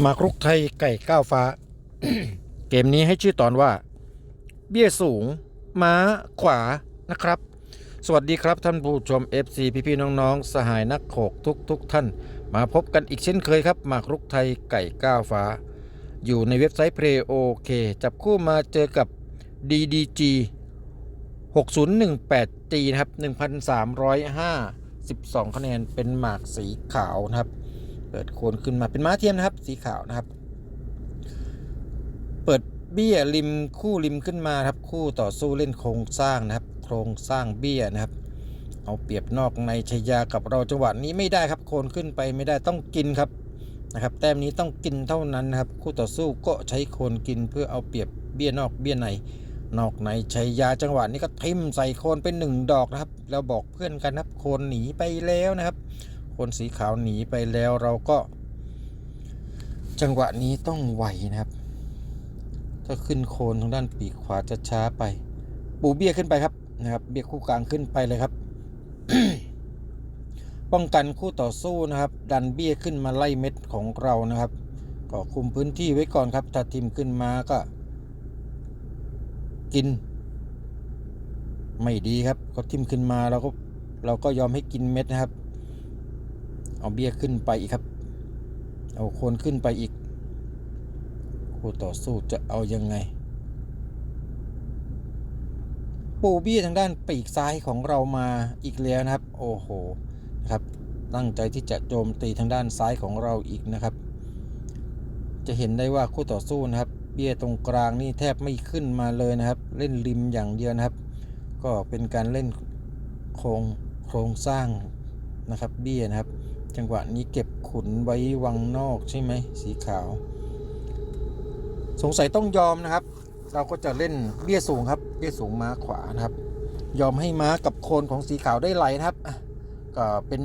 หมากรุกไทยไก่ก้าวฟ้า เกมนี้ให้ชื่อตอนว่า เบี้ยสูง ม้าขวานะครับ สวัสดีครับท่านผู้ชม FC พี่ๆน้องๆ สหายนักโขกทุกทุกๆท่าน มาพบกันอีกเช่นเคยครับหมากรุกไทยไก่ก้าวฟ้า อยู่ในเว็บไซต์ Play OK จับคู่มาเจอกับ DDG 6018G นะครับ 1,352คะแนนเป็นหมากสีขาวนะครับ เปิดโคนขึ้นมาเป็นม้าเทียมนะครับ สีขาวนะครับ เปิดเบี้ยริมคู่ริมขึ้นมาครับ คู่ต่อสู้เล่นโครงสร้างนะครับ โครงสร้างเบี้ยนะครับ เอาเปรียบนอกในชยากับเราจังหวะนี้ไม่ได้ครับ โคนขึ้นไปไม่ได้ต้องกินครับนะครับ แต้มนี้ต้องกินเท่านั้นนะครับ คู่ต่อสู้ก็ใช้โคนกินเพื่อเอาเปรียบเบี้ยนอกเบี้ยในนอกในชัยยาจังหวะนี้ก็ทิ่มใส่โคนเป็นหนึ่งดอกนะครับ แล้วบอกเพื่อนกันนะครับโคนหนีไปแล้วนะครับ คนสีขาวหนีไปแล้วเราก็ จังหวะนี้ต้องไวนะครับ ถ้าขึ้นโคนทางด้านปีกขวาจะช้าไป ปูเบี้ยขึ้นไปครับนะครับ เบี้ยคู่กลางขึ้นไปเลยครับ ป้องกันคู่ต่อสู้นะครับ ดันเบี้ยขึ้นมาไล่เม็ดของเรานะครับก็คุมพื้นที่ไว้ก่อนครับถ้าทีมขึ้นมาก็ กิน ไม่ดีครับเขาทิมขึ้นมาเราก็เราก็ยอมให้กินเม็ดนะครับ เอาเบี้ยขึ้นไปอีกครับ เอาโคนขึ้นไปอีกคู่ต่อสู้จะเอายังไง ปูเบี้ยทางด้านปีกซ้ายของเรามาอีกแล้วนะครับ โอ้โหนะครับ ตั้งใจที่จะโจมตีทางด้านซ้ายของเราอีกนะครับ จะเห็นได้ว่าคู่ต่อสู้นะครับ เบี้ยตรงกลางนี่แทบไม่ขึ้นมาเลยนะครับ เล่นริมอย่างเดียวนะครับ ก็เป็นการเล่นโครงโครงสร้างนะครับเบี้ยนะครับ จังหวะนี้เก็บขุนไว้วังนอกใช่ไหมสีขาว สงสัยต้องยอมนะครับ เราก็จะเล่นเบี้ยสูงครับ เบี้ยสูงม้าขวานะครับ ยอมให้ม้ากับโคนของสีขาวได้ไหลนะครับอะก็เป็น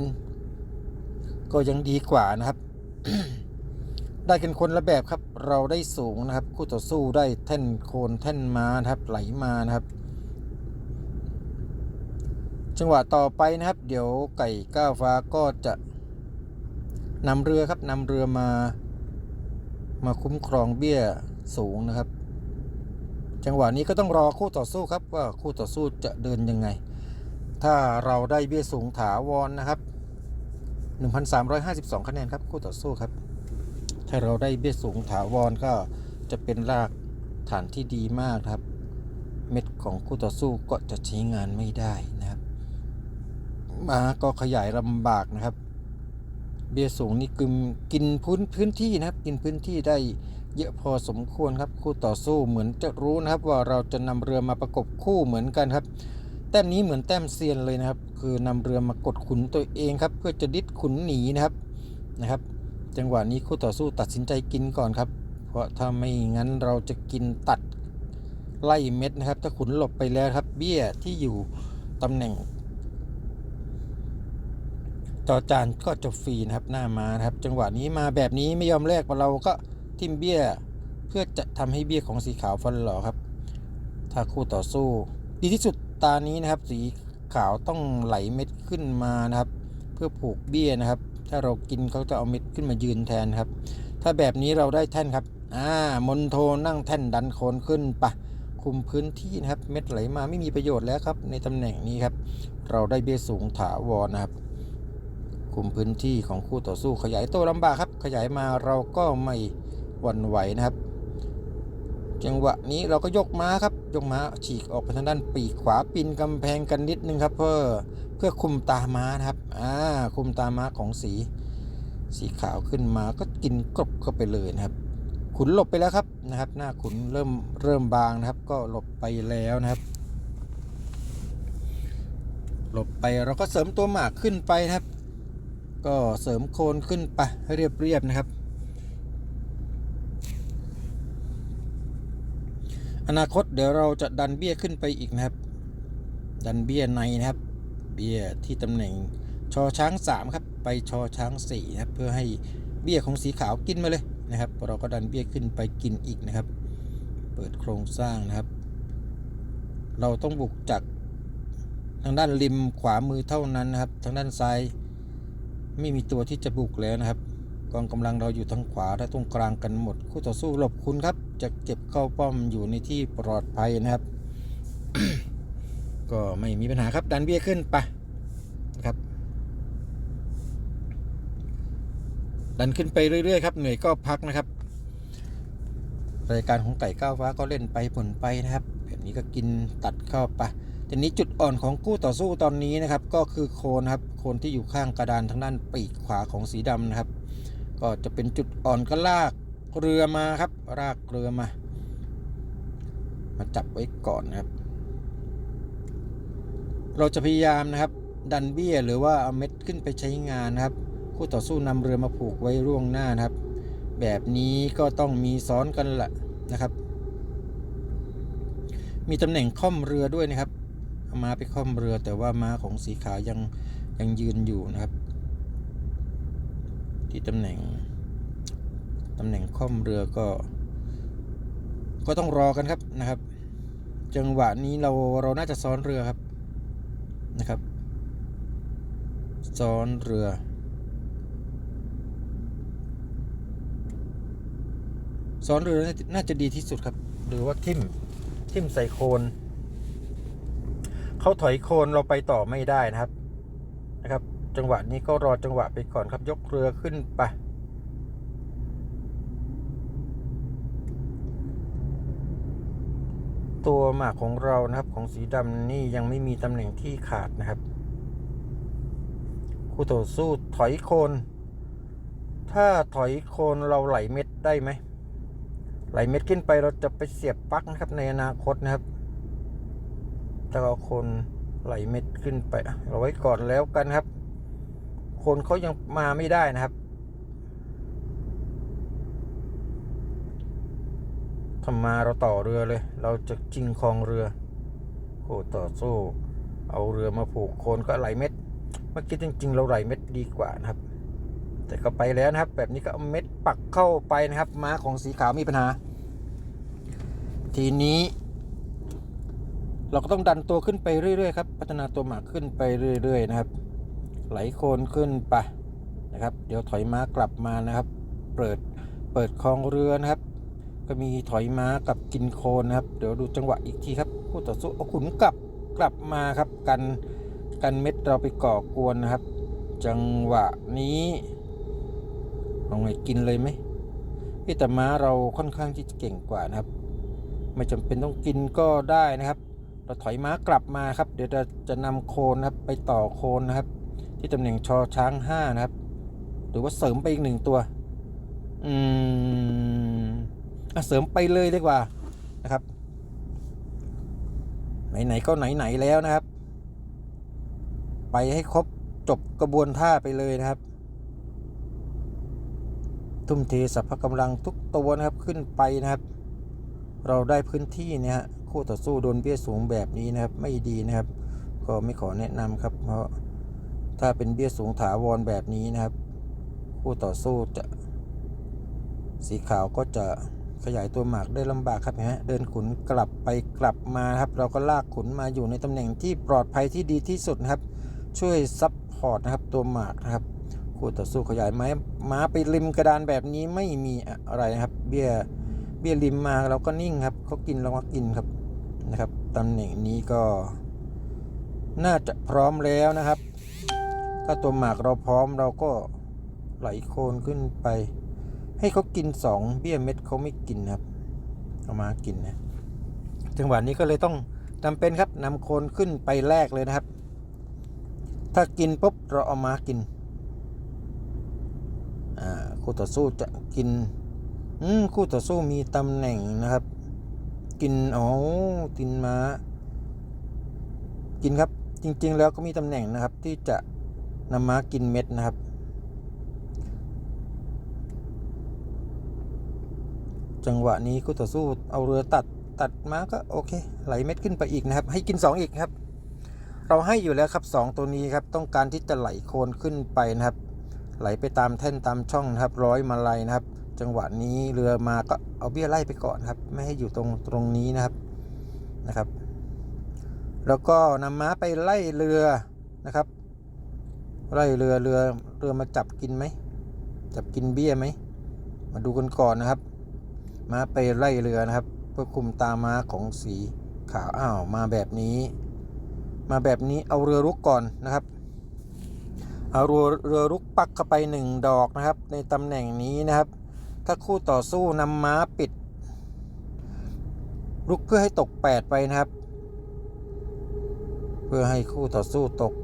ก็ยังดีกว่านะครับ ได้กันคนละแบบครับ เราได้สูงนะครับ คู่ต่อสู้ได้แท่นโคนแท่นม้านะครับไหลมานะครับจังหวะต่อไปนะครับ เดี๋ยวไก่ก้าวฟ้าก็จะ นำเรือครับนำเรือมา มาคุ้มครองเบี้ยสูงนะครับ จังหวะนี้ก็ต้องรอคู่ต่อสู้ครับว่าคู่ต่อสู้จะเดินยังไง ถ้าเราได้เบี้ยสูงถาวรนะครับ 1,352 คะแนนครับคู่ต่อสู้ครับ ถ้าเราได้เบี้ยสูงถาวรก็จะเป็นรากฐานที่ดีมากครับ เม็ดของคู่ต่อสู้ก็จะใช้งานไม่ได้นะครับมาก็ขยายลำบากนะครับ เบี้ยสูงนี่กึมกินพื้นพื้นที่นะครับ กินพื้นที่ได้เยอะพอสมควรครับคู่ต่อสู้เหมือนจะรู้นะครับว่าเราจะนำเรือมาประกบคู่เหมือนกันครับ แต้มนี้เหมือนแต้มเซียนเลยนะครับ คือนำเรือมากดขุนตัวเองครับ เพื่อจะดิดขุนหนีนะครับนะครับ จังหวะนี้คู่ต่อสู้ตัดสินใจกินก่อนครับ เพราะถ้าไม่งั้นเราจะกินตัดไล่เม็ดนะครับ ถ้าขุนหลบไปแล้วครับ เบี้ยที่อยู่ตำแหน่ง จอจานก็จะฟรีนะครับหน้ามานะครับ จังหวะนี้มาแบบนี้ไม่ยอมแลกเราก็ทิมเบี้ย เพื่อจะทำให้เบี้ยของสีขาวฟันหล่อครับ ถ้าคู่ต่อสู้ ดีที่สุดตานี้นะครับ สีขาวต้องไหลเม็ดขึ้นมานะครับ เพื่อผูกเบี้ยนะครับ ถ้าเรากินเขาจะเอาเม็ดขึ้นมายืนแทนครับ ถ้าแบบนี้เราได้แท่นครับอ่ามนโทนั่งแท่นดันโคนขึ้นปะคุมพื้นที่นะครับ เม็ดไหลมาไม่มีประโยชน์แล้วครับ ในตำแหน่งนี้ครับ เราได้เบี้ยสูงถาวรนะครับ คุมพื้นที่ของคู่ต่อสู้ขยายตัวลำบากครับ ขยายมาเราก็ไม่หวั่นไหวนะครับ จังหวะนี้เราก็ยกม้าครับ ยกม้าฉีกออกไปทางด้านปีกขวาปีนกำแพงกันนิดนึงครับ เพื่อเพื่อคุมตาม้านะครับอ่าคุมตาม้าของสี สีขาวขึ้นมาก็กินกรบเข้าไปเลยนะครับ ขุนหลบไปแล้วครับนะครับ หน้าขุนเริ่มเริ่มบางนะครับ ก็หลบไปแล้วนะครับหลบไปเราก็เสริมตัวหมากขึ้นไปนะครับ ก็เสริมโคนขึ้นไปให้เรียบๆนะครับ อนาคตเดี๋ยวเราจะดันเบี้ยขึ้นไปอีกนะครับ ดันเบี้ยในนะครับ เบี้ยที่ตำแหน่งชอช้าง 3 ครับ ไปชอช้าง4นะครับ เพื่อให้เบี้ยของสีขาวกินมาเลยนะครับ เราก็ดันเบี้ยขึ้นไปกินอีกนะครับ เปิดโครงสร้างนะครับ เราต้องบุกจากทางด้านริมขวามือเท่านั้นนะครับ ทางด้านซ้าย ไม่มีตัวที่จะบุกแล้วนะครับ กองกำลังเราอยู่ทางขวาและตรงกลางกันหมด คู่ต่อสู้หลบคุณครับ จะเก็บเข้าป้อมอยู่ในที่ปลอดภัยนะครับ ก็ไม่มีปัญหาครับดันเบี้ยขึ้นไปนะครับ ดันขึ้นไปเรื่อยๆครับเหนื่อยก็พักนะครับรายการของไก่ก้าวฟ้าก็เล่นไปผลไปนะครับ แบบนี้ก็กินตัดเข้าไป ทีนี้จุดอ่อนของคู่ต่อสู้ตอนนี้นะครับ ก็คือโคนครับโคนที่อยู่ข้างกระดานทางด้านปีกขวาของสีดำนะครับ ก็จะเป็นจุดอ่อนก็ลากเรือมาครับลากเรือมา มาจับไว้ก่อนนะครับ เราจะพยายามนะครับดันเบี้ยหรือว่าเอาเม็ดขึ้นไปใช้งานนะครับ คู่ต่อสู้นำเรือมาผูกไว้ร่วงหน้านะครับ แบบนี้ก็ต้องมีซ้อนกันละนะครับ มีตำแหน่งค่อมเรือด้วยนะครับ ม้าไปค่อมเรือ แต่ว่าม้าของสีขาวยังยังยืนอยู่นะครับ ที่ตำแหน่งตำแหน่งค่อมเรือก็ ก็ต้องรอกันครับนะครับ จังหวะนี้เราเราน่าจะซ้อนเรือครับนะครับ ซ้อนเรือซ้อนเรือน่าจะดีที่สุดครับ หรือว่าทิ่มทิ่มใส่โคน เขาถอยโคนเราไปต่อไม่ได้นะครับนะครับ จังหวะนี้ก็รอจังหวะไปก่อนครับยกเรือขึ้นไปตัวหมากของเรานะครับของสีดำนี่ยังไม่มีตำแหน่งที่ขาดนะครับ คู่ต่อสู้ถอยโคน ถ้าถอยโคนเราไหลเม็ดได้ไหมไหลเม็ดขึ้นไปเราจะไปเสียบปลั๊กนะครับในอนาคตนะครับ จะเอาคนไหลเม็ดขึ้นไปเราไว้ก่อนแล้วกันครับ คนเขายังมาไม่ได้นะครับทำมาเราต่อเรือเลย เราจะจิงคลองเรือโอ้ต่อสู้ เอาเรือมาผูกโคนก็ไหลเม็ดเมื่อกี้จริง ๆ เราไหลเม็ดดีกว่านะครับ แต่ก็ไปแล้วนะครับ แบบนี้ก็เอาเม็ดปักเข้าไปนะครับ ม้าของสีขาวมีปัญหา ทีนี้ เราก็ต้องดันตัวขึ้นไปเรื่อยๆครับ พัฒนาตัวหมากขึ้นไปเรื่อย ๆ นะครับ ไหลโคนขึ้นไปนะครับ เดี๋ยวถอยม้ากลับมานะครับ เปิดเปิดคลองเรือนะครับ ก็มีถอยม้ากับกินโคนนะครับ เดี๋ยวดูจังหวะอีกทีครับคู่ต่อสู้เอาขุนกลับกลับมาครับกันกันเม็ดเราไปก่อกวนนะครับ จังหวะนี้เอาไงกินเลยไหมพี่แต่ม้าเราค่อนข้างที่จะเก่งกว่านะครับ ไม่จำเป็นต้องกินก็ได้นะครับ เราถอยม้ากลับมาครับ เดี๋ยวจะจะนำโคนนะครับไปต่อโคนนะครับ ที่ตำแหน่งชอช้างห้านะครับ หรือว่าเสริมไปอีกหนึ่งตัว อืมอะเสริมไปเลยดีกว่านะครับ ไหนๆก็ไหนๆแล้วนะครับ ไปให้ครบจบกระบวนท่าไปเลยนะครับ ทุ่มเทสรรพกำลังทุกตัวนะครับขึ้นไปนะครับ เราได้พื้นที่เนี่ยฮะ คู่ต่อสู้โดนเบี้ยสูงแบบนี้นะครับ ไม่ดีนะครับ ก็ไม่ขอแนะนำครับ เพราะถ้าเป็นเบี้ยสูงถาวรแบบนี้นะครับ คู่ต่อสู้จะสีขาวก็จะขยายตัวหมากได้ลำบากครับฮะเดินขุนกลับไปกลับมาครับ เราก็ลากขุนมาอยู่ในตำแหน่งที่ปลอดภัยที่ดีที่สุดนะครับ ช่วยซับพอร์ตนะครับตัวหมากนะครับคู่ต่อสู้ขยายไม้ม้าไปริมกระดานแบบนี้ไม่มีอะไรนะครับ เบี้ยเบี้ยริมมาเราก็นิ่งครับเขากินเราก็กินครับ นะครับตำแหน่งนี้ก็น่าจะพร้อมแล้วนะครับ ถ้าตัวหมากเราพร้อมเราก็ไหลโคนขึ้นไป ให้เขากินสองเบี้ยเม็ดเขาไม่กินครับ เอามากินนะจังหวะนี้ก็เลยต้องจำเป็นครับนำโคนขึ้นไปแรกเลยนะครับ ถ้ากินปุ๊บเราเอามากินอ่าคู่ต่อสู้จะกินอืมคู่ต่อสู้มีตำแหน่งนะครับ กินอ๋อกินม้า กินครับจริง ๆ แล้วก็มีตำแหน่งนะครับ ที่จะนำม้ากินเม็ดนะครับ จังหวะนี้คู่ต่อสู้เอาเรือตัดตัดม้าก็โอเค ไหลเม็ดขึ้นไปอีกนะครับ ให้กิน 2 อีกครับ เราให้อยู่แล้วครับ 2 ตัวนี้ครับ ต้องการที่จะไหลโคนขึ้นไปนะครับ ไหลไปตามแท่นตามช่องนะครับ ร้อยมาลัยนะครับ จังหวะนี้เรือมาก็เอาเบี้ยไล่ไปก่อนครับ ไม่ให้อยู่ตรงตรงนี้นะครับนะครับ แล้วก็นำม้าไปไล่เรือนะครับ ไล่เรือเรือเรือมาจับกินไหมจับกินเบี้ยไหมมาดูกันก่อนนะครับม้าไปไล่เรือนะครับ เพื่อคุมตาม้าของสีขาวอ้าวมาแบบนี้ มาแบบนี้เอาเรือรุกก่อนนะครับเอาเรือเรือรุกปักเข้าไปหนึ่งดอกนะครับ ในตำแหน่งนี้นะครับ ถ้าคู่ต่อสู้นำม้าปิดรุกเพื่อให้ตก 8 ไปนะครับ เพื่อให้คู่ต่อสู้ตก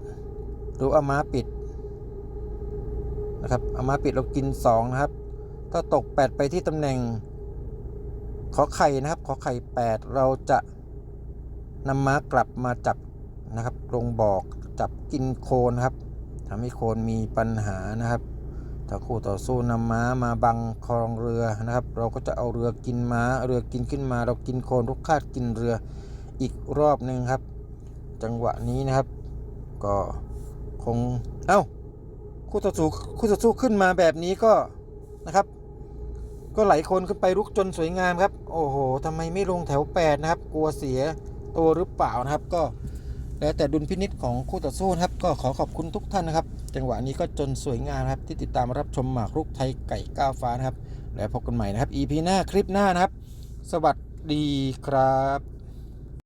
8 หรือเอาม้าปิดนะครับเอาม้าปิดเรากิน 2 นะครับ ถ้าตก 8 ไปที่ตำแหน่ง ขอไข่นะครับ ขอไข่ 8 เราจะนำม้ากลับมาจับนะครับ ลงบอกจับกินโคนนะครับทำให้โคนมีปัญหานะครับ ถ้าคู่ต่อสู้นำม้ามาบังคลองเรือนะครับ เราก็จะเอาเรือกินม้า เรือกินขึ้นมา เรากินโคนทุกคาดกินเรืออีกรอบหนึ่งครับ จังหวะนี้นะครับ ก็คงเอ้าคู่ต่อสู้คู่ต่อสู้ขึ้นมาแบบนี้ก็นะครับ ก็ไหลคนขึ้นไปรุกจนสวยงามครับ โอ้โหทำไมไม่ลงแถว 8 นะครับ กลัวเสียตัวหรือเปล่านะครับก็ แล้วแต่ดุลพินิษของคู่ต่อสู้นะครับ ก็ขอขอบคุณทุกท่านนะครับ จังหวะนี้ก็จนสวยงามครับ ที่ติดตามรับชมหมากรุกไทยไก่ก้าวฟ้านะครับ แล้วพบกันใหม่นะครับ EP หน้าคลิปหน้านะครับ สวัสดีครับ